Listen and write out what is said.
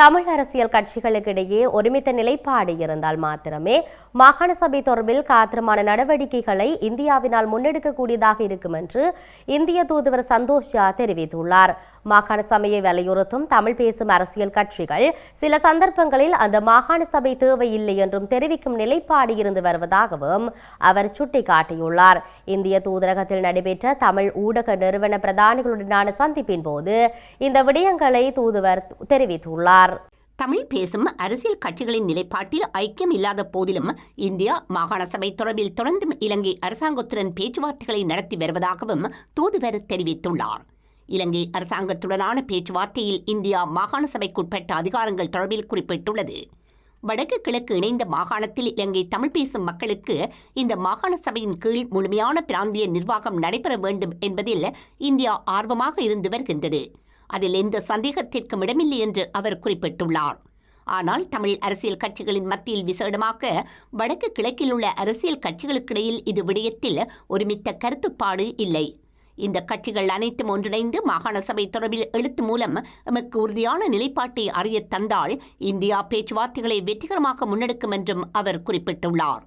தமிழ் அரசியல் கட்சிகளுக்கிடையே ஒருமித்த நிலைப்பாடு இருந்தால் மாத்திரமே மாகாண சபை தொடர்பில் காத்திரமான நடவடிக்கைகளை இந்தியாவினால் முன்னெடுக்கக்கூடியதாக இருக்கும் என்று இந்திய தூதுவர் சந்தோஷ் ஜா தெரிவித்துள்ளார். மாகாண சபையை வலியுறுத்தும் தமிழ் பேசும் அரசியல் கட்சிகள் சில சந்தர்ப்பங்களில் அந்த மாகாண சபை தேவையில்லை என்றும் தெரிவிக்கும் நிலைப்பாடு இருந்து வருவதாகவும் அவர் சுட்டிக்காட்டியுள்ளார். இந்திய தூதரகத்தில் நடைபெற்ற தமிழ் ஊடக நிறுவன பிரதானிகளுடனான சந்திப்பின் போது இந்த விடயங்களை தூதுவர் தெரிவித்துள்ளார். தமிழ் பேசும் அரசியல் கட்சிகளின் நிலைப்பாட்டில் ஐக்கியம் இல்லாத போதிலும் இந்தியா மாகாண சபை தொடர்பில் தொடர்ந்தும் இலங்கை அரசாங்கத்துடன் பேச்சுவார்த்தைகளை நடத்தி வருவதாகவும் தூதுவர் தெரிவித்துள்ளார். இலங்கை அரசாங்கத்துடனான பேச்சுவார்த்தையில் இந்தியா மாகாண சபைக்குட்பட்ட அதிகாரங்கள் தொடர்பில் குறிப்பிட்டுள்ளது. வடக்கு கிழக்கு இணைந்த மாகாணத்தில் இலங்கை தமிழ் பேசும் மக்களுக்கு இந்த மாகாண சபையின் கீழ் முழுமையான பிராந்திய நிர்வாகம் நடைபெற வேண்டும் என்பதில் இந்தியா ஆர்வமாக இருந்து வருகின்றது. அதில் எந்த சந்தேகத்திற்கும் இடமில்லை என்று அவர் குறிப்பிட்டுள்ளார். ஆனால் தமிழ் அரசியல் கட்சிகளின் மத்தியில் விசேடமாக வடக்கு கிழக்கில் உள்ள அரசியல் கட்சிகளுக்கிடையில் இது விடயத்தில் ஒருமித்த கருத்துப்பாடு இல்லை. இந்த கட்சிகள் அனைத்தும் ஒன்றிணைந்து மாகாண சபை தொடர்பில் எழுத்து மூலம் எமக்கு உறுதியான நிலைப்பாட்டை அறிய தந்தால் இந்தியா பேச்சுவார்த்தைகளை வெற்றிகரமாக முன்னெடுக்கும் என்றும் அவர் குறிப்பிட்டுள்ளார்.